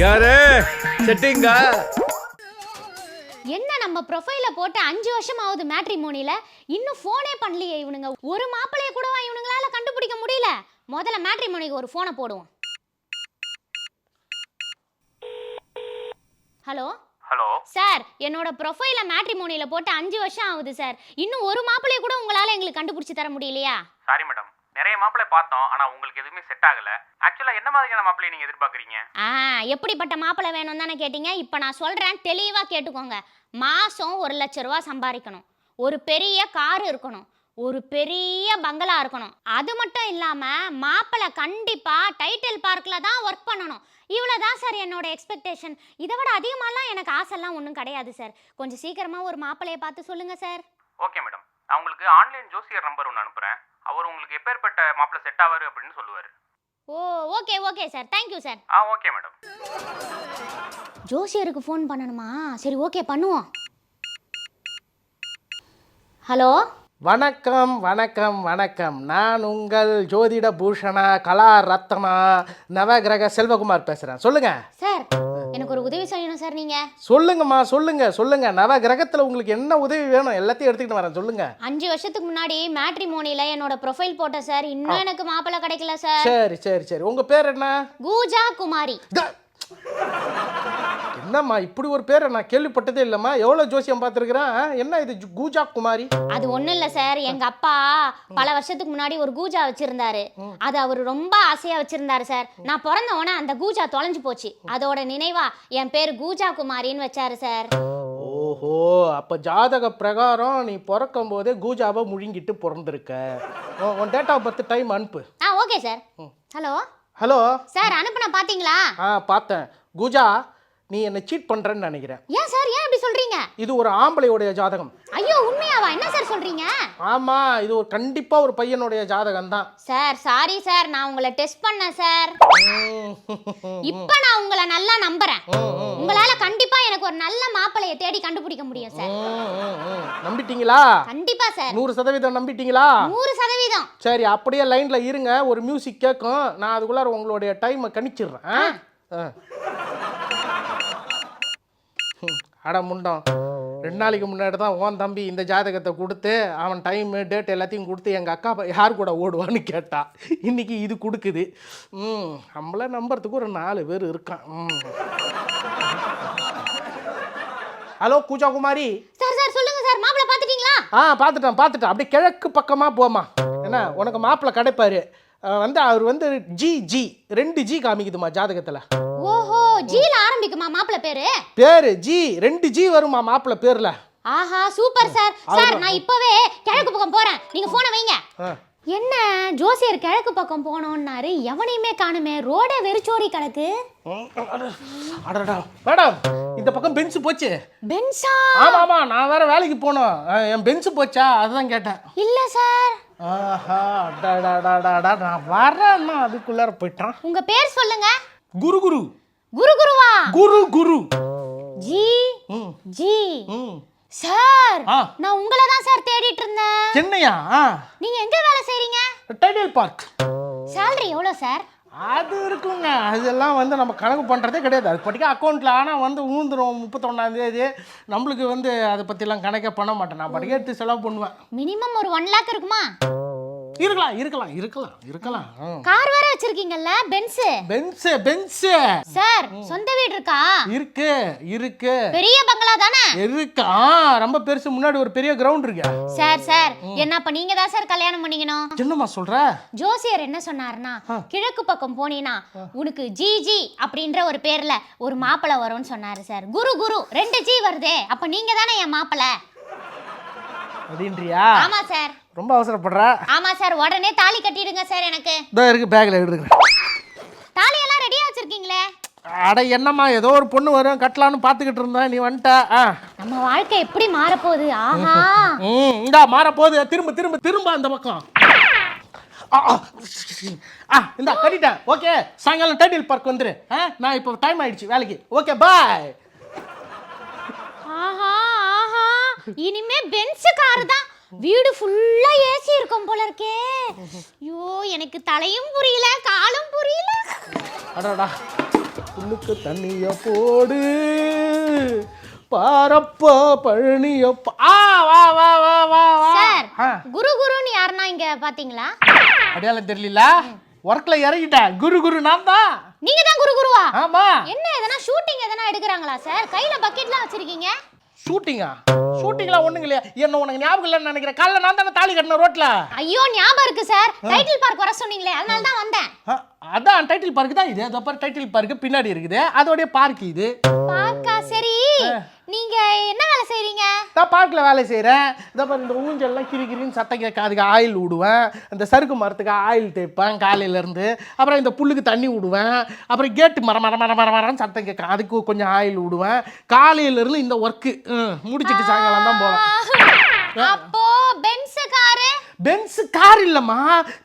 யாரு? செட்டிங்கா என்ன நம்ம ப்ரொஃபைல போட்டு அஞ்சு வருஷம் ஆகுது மேட்ரிமோனில இன்னும் ஃபோனே பண்ணலையே இவனுங்க. ஒரு மாப்பிளைய கூடவா இவனுங்களால கண்டுபிடிக்க முடியல? முதல்ல மேட்ரிமோனிக்கு ஒரு ஃபோனை போடுவோம். ஹலோ ஹலோ சார் என்னோட ப்ரொஃபைல மேட்ரிமோனில போட்டு அஞ்சு வருஷம் ஆகுது சார் இன்னும் ஒரு மாப்பிளைய கூட உங்களால எங்களுக்கு கண்டுபிடிச்சு தர முடியலையா? சாரி மேடம் நிறைய மாப்பிள்ளை பார்த்தோம் ஆனா உங்களுக்கு எதுவுமே செட் ஆகல. ஆக்சுவலா என்ன மாதிரியான மாப்பிள்ளை நீங்க எதிர்பார்க்கறீங்க? ஆ எப்படிப்பட்ட மாப்பிள்ளை வேணும் தானே கேட்டீங்க. இப்போ நான் சொல்கிறேன் தெளிவாக கேட்டுக்கோங்க. மாதம் ஒரு லட்ச ரூபா சம்பாதிக்கணும். ஒரு பெரிய கார் இருக்கணும். ஒரு பெரிய பங்களா இருக்கணும். அது மட்டும் இல்லாமல் மாப்பிள்ளை கண்டிப்பாக டைட்டில் பார்க்கில் தான் ஒர்க் பண்ணணும். இவ்வளோ தான் சார் என்னோட எக்ஸ்பெக்டேஷன் இதை விட அதிகமாலாம் எனக்கு ஆசைலாம் ஒன்றும் கிடையாது சார் கொஞ்சம் சீக்கிரமாக ஒரு மாப்பிள்ளைய பார்த்து சொல்லுங்கள் சார் ஓகே மேடம் நான் உங்களுக்கு ஆன்லைன் ஜோசியர் நம்பர் ஒன்று அனுப்புறேன். அவர் உங்களுக்கு எப்பேற்பட்ட மாப்பிள்ளை செட் ஆவாரு அப்படின்னு சொல்லுவாரு. ஓ okay okay sir thank you sir ah okay madam ஜோசியருக்கு ஃபோன் பண்ணணுமா? சரி ஓகே பண்ணுவோம். ஹலோ வணக்கம் வணக்கம் வணக்கம். நான் உங்கள் ஜோதிட பூஷணா கலா ரத்னா நவகிரக செல்வகுமார் பேசுகிறேன் சொல்லுங்க. சார் எனக்கு ஒரு உதவி செய்யணும் சார் நீங்க. சொல்லுங்கம்மா சொல்லுங்க சொல்லுங்க. நவகிரகத்தில் உங்களுக்கு என்ன உதவி வேணும் எல்லாத்தையும் எடுத்துக்கிட்டு வரேன் சொல்லுங்க. அஞ்சு வருஷத்துக்கு முன்னாடி மேட்ரிமோனில என்னோட ப்ரொஃபைல் போட்டேன் சார் இன்னும் எனக்கு மாப்பிள்ளை கிடைக்கல சார். சரி சரி சரி. உங்க பேர் என்ன? கூஜா குமாரி. த- என்னம்மா இப்படி ஒரு பேரை நான் கேள்விப்பட்டதே இல்லைம்மா. எவ்வளோ ஜோசியம் பார்த்துருக்குறேன்? என்ன இது கூஜா குமாரி? அது ஒண்ணும் இல்ல சார். எங்க அப்பா பல வருஷத்துக்கு முன்னாடி ஒரு கூஜா வச்சிருந்தாரு. அது அவர் ரொம்ப ஆசையா வச்சிருந்தாரு சார். நான் பிறந்த உடனே அந்த கூஜா தொலைஞ்சு போச்சு. அதோட நினைவா என் பேர் கூஜா குமாரின்னு வச்சாரு சார். ஓஹோ அப்போ ஜாதக பிரகாரம் நீ பிறக்கும் போதே கூஜாவை முழுங்கிட்டு பிறந்திருக்க. உன்- டேட் ஆஃப் பர்த் டைம் அனுப்பு. ஆ okay sir. Hello hello sir அனுப்புன பாத்தீங்களா? ஆ பார்த்தேன். கூஜா நீ என்னை சீட் பண்ணுறேன்னு நினைக்கிறேன். ஏன் சார்? ஏன் இப்படி சொல்றீங்க? இது ஒரு ஆம்பளையுடைய ஜாதகம். ஐயோ உண்மையாவா? என்ன சார் சொல்றீங்க? ஆமாம் இது ஒரு கண்டிப்பாக ஒரு பையனுடைய ஜாதகம் தான். சார் சாரி சார் நான் உங்களை டெஸ்ட் பண்ணேன் சார். இப்போ நான் உங்களை நல்லா நம்புறேன். உங்களால கண்டிப்பா எனக்கு ஒரு நல்ல மாப்பிளைய தேடி கண்டுபிடிக்க முடியும் சார். நம்பிட்டீங்களா? கண்டிப்பா சார். நூறு சதவீதம் நம்பிட்டீங்களா? நூறு சதவீதம். சரி அப்படியே லைனில் இருங்க. ஒரு மியூசிக் கேட்கும் நான் அதுக்குள்ளார உங்களுடைய டைமை கணிச்சிடுறேன். ஆ? அட முண்டம். ரெண்டு நாளைக்கு முன்னாடி தான் உன் தம்பி இந்த ஜாதகத்தை கொடுத்து அவன் டைமு டேட் எல்லாத்தையும் கொடுத்து எங்கள் அக்கா யார் கூட ஓடுவான்னு கேட்டா. இன்னைக்கு இது கொடுக்குது. ம் நம்மள நம்புறதுக்கு ஒரு நாலு பேர் இருக்கான். ம் hello Pooja Kumari sir sir சொல்லுங்க சார். மாப்பிளை பாத்துட்டீங்களா ஆ பார்த்துட்டேன் பார்த்துட்டேன். அப்படியே கிழக்கு பக்கமாக போமா என்ன உனக்கு மாப்பிள்ளை கிடைப்பாரு. வந்து அவர் வந்து ஜி ஜி ரெண்டு ஜி காமிக்குதுமா ஜாதகத்தில். ஓஹோ ஜீல ஆரம்பிக்குமா மாப்பிளை பேரு? பேர் ஜி ரெண்டு ஜி வருமா மாப்பிள்ளை பேரில்? ஆஹா சூப்பர் சார் சார் நான் இப்பவே கிழக்கு பக்கம் போறேன். நீங்க போனை வைங்க. என்ன ஜோசியர் கிழக்கு பக்கம் போனோம்னாரு எவனையுமே காணுமே. ரோடே வெறிச்சோடி கிடக்கு அடடா. மேடம் இந்த பக்கம் பென்ஸ் போச்சு. பென்சா ஆமாம் ஆமாம் நான் வேற வேலைக்கு போனோம். என் பென்ஸ் போச்சா? அதுதான் கேட்டேன். இல்ல சார் ஆஹா அடடடடடா நான் வரேன்னா அதுக்குள்ளார போயிட்டான். உங்க பேர் சொல்லுங்க. குரு குரு. குரு குருவா? குரு குரு. G G. சார். நான் உங்களை தான் சார் தேடிட்டு இருந்தேன். சென்னையா? நீங்க எங்க வேலை செய்றீங்க? Tidel park. சேலரி எவ்வளோ சார்? அது இருக்குங்க. அதெல்லாம் வந்து நம்ம கணக்கு பண்ணுறதே கிடையாது. அது படிக்க அக்கௌண்ட்டில் ஆனால் வந்து ஊந்துரும் முப்பத்தொன்னாந்தேதி நம்மளுக்கு வந்து அதை பற்றிலாம் கணக்கே பண்ண மாட்டேன். நான் படிக்க எடுத்து செலவு பண்ணுவேன். மினிமம் ஒரு ஒன் லேக் இருக்குமா? இருக்கலாம் இருக்கலாம் இருக்கலாம் இருக்கலாம். கார் வேற வச்சிருக்கீங்கல்ல பென்ஸ்? Benz Benz. சார் சொந்த வீடு இருக்கா? இருக்கு இருக்கு. பெரிய பங்களா தானே? இருக்கு. ஆ ரொம்ப பெருசு முன்னாடி ஒரு பெரிய கிரவுண்ட் இருக்கு. சார் சார் என்ன அப்ப நீங்க தான் சார் கல்யாணம் பண்ணிக்கணும்? என்னம்மா சொல்ற? ஜோசியர் என்ன சொன்னாருன்னா கிழக்கு பக்கம் போனீனா உனக்கு ஜி ஜி அப்படின்ற ஒரு பேர்ல ஒரு மாப்பிளை வரும்னு சொன்னாரு சார். குரு குரு ரெண்டு ஜி வருதே அப்ப நீங்க தானே என் மாப்பிளை? அப்படின்றியா? ஆமா சார். ரொம்ப அவசரப்படுற? ஆமா சார் உடனே தாலி கட்டிடுங்க சார் எனக்கு. இதோ இருக்கு பேக்கில் எடுக்கிறேன் தாலி எல்லாம் ரெடியா வச்சிருக்கீங்களே? அட என்னம்மா ஏதோ ஒரு பொண்ணு வரும் கட்டலான்னு பார்த்துக்கிட்டு இருந்தேன் நீ வந்துட்ட. ஆ. நம்ம வாழ்க்கை எப்படி மாறப்போகுது? ஆஹா. ம் இந்தா மாற போகுது திரும்ப திரும்ப திரும்ப அந்த பக்கம். ஆ, ஆ. ஆ இந்தா கட்டிட்டேன். ஓகே சாயங்காலம் டைட்டில் பார்க் வந்துரு. ஆ நான் இப்போ டைம் ஆயிடுச்சு வேலைக்கு. ஓகே பாய் ஆஹா ஆஹா. இனிமே பென்ஸ் கார் தான். வீடு ஃபுல்லா ஏசி இருக்கும் போல இருக்கே. ஐயோ எனக்கு தலையும் புரியல காலும் புரியல. அடடா. புண்ணுக்கு தண்ணிய போடு. பாரப்பா பழனியப்பா ஆ வா வா வா வா வா. சார் குரு குருன்னு யாருன்னா இங்க பாத்தீங்களா? அடையாளம் தெரியல ஒர்க்ல இறங்கிட்டேன். குரு குரு நான் தான். நீங்க தான் குரு குருவா? ஆமா. என்ன எதனா ஷூட்டிங் எதனா எடுக்கறாங்களா சார்? கையில பக்கெட்லாம் வச்சிருக்கீங்க? ஷூட்டிங்கா ஷூட்டிங்லாம் ஒண்ணுங்க இல்லையா? என்ன உனக்கு ஞாபகம் இல்லைன்னு நினைக்கிறேன். காலைல நான் தானே தாலி கட்டின ரோட்ல? ஐயோ ஞாபகம் இருக்கு சார் டைட்டில் பார்க் வர சொன்னீங்களே அதனால தான் வந்தேன். அதான் டைட்டில் பார்க் தான் இது. அதோ பாரு டைட்டில் பார்க் பின்னாடி இருக்குது. அதோடைய பார்க் இது. பார்க்கா சரி. நீங்க என்ன வேலை செய்றீங்க? நான் பார்க்கில் வேலை செய்கிறேன் இதோ பாரு இந்த ஊஞ்சல்லாம் கிரி கிரின்னு சத்தம் கேட்க அதுக்கு ஆயில் விடுவேன் அந்த சறுக்கு மரத்துக்கு ஆயில் தேய்ப்பேன் காலையிலேருந்து அப்புறம் இந்த புல்லுக்கு தண்ணி விடுவேன் அப்புறம் கேட்டு மர மர மர மர மரம்னு சத்தம் கேட்கும் அதுக்கு கொஞ்சம் ஆயில் விடுவேன் காலையிலேருந்து இந்த ஒர்க்கு முடிச்சிட்டு சாயங்காலம் தான் போவேன். அப்போ பென்ஸ் காரு? பென்ஸ் கார் இல்லைம்மா.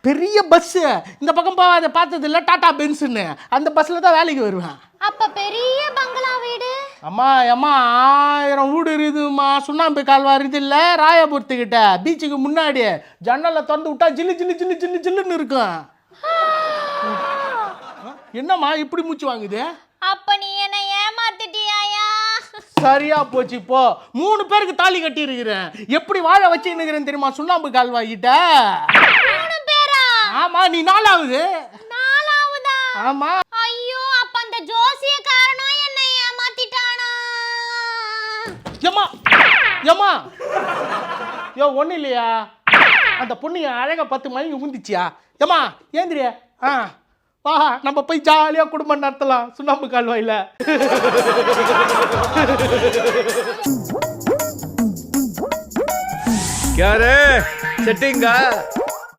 பெரிய பஸ்ஸு. இந்த பக்கம் போகாத பார்த்தது இல்லை. டாடா பென்ஸுன்னு. அந்த பஸ்ஸில் தான் வேலைக்கு வருவேன். அப்ப பெரிய பங்களா வீடு? அம்மா அம்மா ஆயிரம் வீடு இருக்குதும்மா. சுண்ணாம்பு கால்வா இருக்குது இல்லை. ராயபுரத்துக்கிட்ட. பீச்சுக்கு முன்னாடி. ஜன்னலை திறந்து விட்டா ஜில்லு ஜில்லு ஜில்லு ஜில்லு ஜில்லுன்னு இருக்கும். என்னம்மா இப்படி மூச்சு வாங்குது? அப்ப நீ என்ன சரியா போச்சு இப்போ. மூணு பேருக்கு தாலி கட்டி இருக்கிறேன் எப்படி வாழ வச்சுன்னுக்கிறேன் தெரியுமா? சுண்ணாம்பு கால்வாய்கிட்ட. மூணு பேரா? ஆமா நீ நாலாவது. ஆமா. ஐயோ அப்ப அந்த ஜோசிய காரணம் என்ன ஏமாத்திட்டானா? ஏம்மா ஏம்மா. யோ ஒன்றும் இல்லையா? அந்த பொண்ணு அழகா பத்து மணிக்கு ஊந்திச்சியா ஏம்மா ஏந்திரியா? ஆ. வா நம்ம போய் ஜாலியாக குடும்பம் நடத்தலாம் சுண்ணாம்பு கால்வாயில் क्या रे सेटिंग का